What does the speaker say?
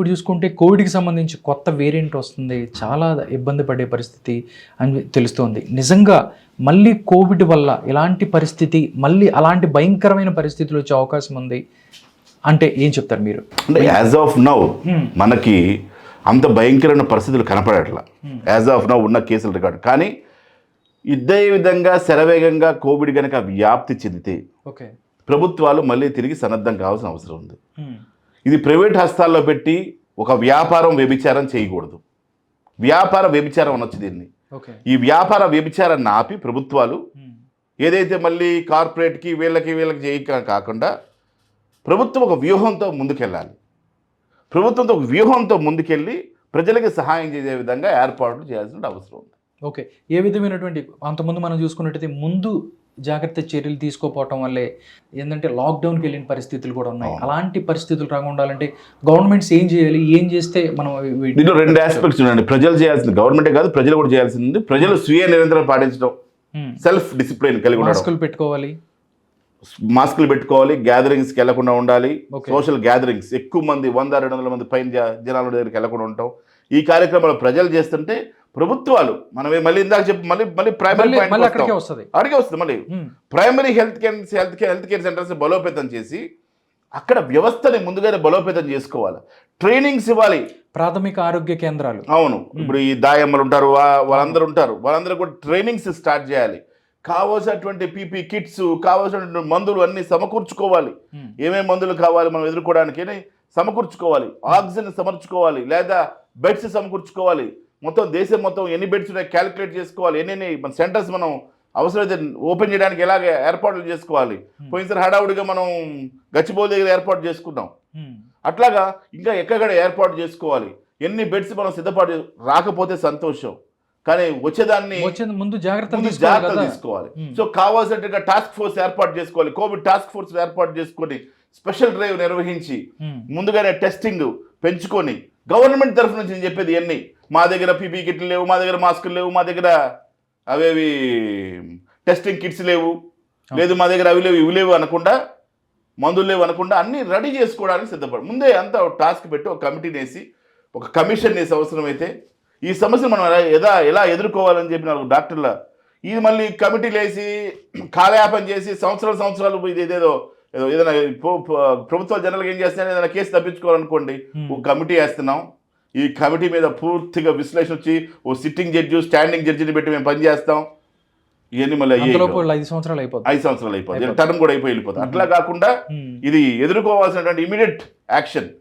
ఇప్పుడు చూసుకుంటే కోవిడ్కి సంబంధించి కొత్త వేరియంట్ వస్తుంది. చాలా ఇబ్బంది పడే పరిస్థితి అని తెలుస్తోంది. నిజంగా మళ్ళీ కోవిడ్ వల్ల ఇలాంటి పరిస్థితి మళ్ళీ అలాంటి భయంకరమైన పరిస్థితులు వచ్చే అవకాశం ఉంది అంటే ఏం చెప్తారు మీరు? అంటే యాజ్ ఆఫ్ నౌ మనకి అంత భయంకరమైన పరిస్థితులు కనపడట్లా. యాజ్ ఆఫ్ నౌ ఉన్న కేసుల రికార్డు. కానీ ఇదే విధంగా శరవేగంగా కోవిడ్ కనుక వ్యాప్తి చెందితే ఓకే. ప్రభుత్వాలు మళ్ళీ తిరిగి సన్నద్ధం కావాల్సిన అవసరం ఉంది. ఇది ప్రైవేట్ హస్తాల్లో పెట్టి ఒక వ్యాపారం వ్యభిచారం చేయకూడదు. వ్యాపార వ్యభిచారం అనొచ్చు దీన్ని. ఈ వ్యాపార వ్యభిచారాన్ని ఆపి ప్రభుత్వాలు ఏదైతే మళ్ళీ కార్పొరేట్కి వీళ్ళకి వీళ్ళకి చేయక కాకుండా ప్రభుత్వం ఒక వ్యూహంతో ముందుకెళ్ళాలి. ప్రభుత్వంతో ఒక వ్యూహంతో ముందుకెళ్ళి ప్రజలకి సహాయం చేసే విధంగా ఏర్పాట్లు చేయాల్సిన అవసరం ఉంది. ఓకే. ఏ విధమైనటువంటి అంతకుముందు మనం చూసుకున్నట్టయితే ముందు జాగ్రత్త చర్యలు తీసుకోపోవటం వల్లే ఏంటంటే లాక్డౌన్కి వెళ్ళిన పరిస్థితులు కూడా ఉన్నాయి. అలాంటి పరిస్థితులు రాకుండా ఉండాలంటే గవర్నమెంట్స్ ఏం చేయాలి? ఏం చేస్తే మనం దీంట్లో రెండు ఆస్పెక్ట్స్ ఉన్నాయండి. ప్రజలు చేయాల్సింది గవర్నమెంటే కాదు ప్రజలు కూడా చేయాల్సింది ప్రజలు స్వీయ నిరంతరం పాటించడం. సెల్ఫ్ డిసిప్లిన్ కలిగి మాస్కులు పెట్టుకోవాలి. మాస్కులు పెట్టుకోవాలి గ్యాదరింగ్స్కి వెళ్ళకుండా ఉండాలి. సోషల్ గ్యాదరింగ్స్ ఎక్కువ మంది వంద రెండు వందల మంది పైన జనాల దగ్గరికి వెళ్ళకుండా ఉంటాం. ఈ కార్యక్రమాలు ప్రజలు చేస్తుంటే ప్రభుత్వాలు మనం మళ్ళీ ఇందాక చెప్పి మళ్ళీ మళ్ళీ ప్రైమరీ అక్కడికే వస్తుంది. అడిగే వస్తుంది మళ్ళీ. Primary health care health care health care centres బలోపేతం చేసి అక్కడ వ్యవస్థని ముందుగానే బలోపేతం చేసుకోవాలి. ట్రైనింగ్స్ ఇవ్వాలి. ప్రాథమిక ఆరోగ్య కేంద్రాలు. అవును. ఇప్పుడు ఈ దాయమ్మలు ఉంటారు వాళ్ళందరూ ఉంటారు. వాళ్ళందరూ కూడా ట్రైనింగ్స్ స్టార్ట్ చేయాలి. కావాల్సినటువంటి పీపీ కిట్స్ కావాల్సినటువంటి మందులు అన్ని సమకూర్చుకోవాలి. ఏమేమి మందులు కావాలి మనం ఎదుర్కోవడానికి సమకూర్చుకోవాలి. ఆక్సిజన్ సమర్చుకోవాలి లేదా బెడ్స్ సమకూర్చుకోవాలి. మొత్తం దేశం మొత్తం ఎన్ని బెడ్స్ ఉన్నాయి క్యాలిక్యులేట్ చేసుకోవాలి. ఎన్ని మన సెంటర్స్ మనం అవసరమైతే ఓపెన్ చేయడానికి ఎలాగ ఏర్పాట్లు చేసుకోవాలి. పోయినసారి హడావుడిగా మనం గచ్చిబౌలి దగ్గర ఏర్పాటు చేసుకున్నాం. Hmm. అట్లాగా ఇంకా ఎక్కడ ఏర్పాటు చేసుకోవాలి. ఎన్ని బెడ్స్ మనం సిద్ధపాటు రాకపోతే సంతోషం. కానీ వచ్చేదాన్ని వచ్చే ముందు తీసుకోవాలి జాగ్రత్తలు తీసుకోవాలి. Hmm. సో కావాల్సినట్టుగా టాస్క్ ఫోర్స్ ఏర్పాటు చేసుకోవాలి. కోవిడ్ టాస్క్ ఫోర్స్ ఏర్పాటు చేసుకొని స్పెషల్ డ్రైవ్ నిర్వహించి Hmm. ముందుగానే టెస్టింగ్ పెంచుకొని గవర్నమెంట్ తరఫు నుంచి నేను చెప్పేది ఎన్ని మా దగ్గర పీపీ కిట్లు లేవు మా దగ్గర మాస్కులు లేవు మా దగ్గర అవేవి టెస్టింగ్ కిట్స్ లేవు. లేదు మా దగ్గర అవి లేవు ఇవి లేవు అనకుండా మందులు లేవు అనకుండా అన్ని రెడీ చేసుకోవడానికి సిద్ధపడి. ముందే అంతా ఒక టాస్క్ పెట్టి ఒక కమిటీని వేసి ఒక కమిషన్ వేసి అవసరమైతే ఈ సమస్యను మనం ఎలా ఎలా ఎదుర్కోవాలని చెప్పి నాకు డాక్టర్ల ఇది మళ్ళీ కమిటీలు వేసి కాలయాపన చేసి సంవత్సరాలు సంవత్సరాలు ఇది ఏదేదో ఏదో ఏదైనా ప్ర- ప్ర- ప్రభుత్వాలు జనరల్గా ఏం చేస్తున్నాయి ఏదైనా కేసు తప్పించుకోవాలనుకోండి ఒక కమిటీ వేస్తున్నాం. ఈ కమిటీ మీద పూర్తిగా విశ్లేషణ వచ్చి ఓ సిట్టింగ్ జడ్జి స్టాండింగ్ జడ్జిని పెట్టి మేము పనిచేస్తాం ఇవన్నీ మళ్ళీ. ఐదు సంవత్సరాలు అయిపోతుంది. ఐదు సంవత్సరాలు అయిపోతుంది. టర్మ్ కూడా అయిపోయి వెళ్ళిపోతుంది. అట్లా కాకుండా. ఇది ఎదుర్కోవాల్సినటువంటి ఇమీడియట్ యాక్షన్.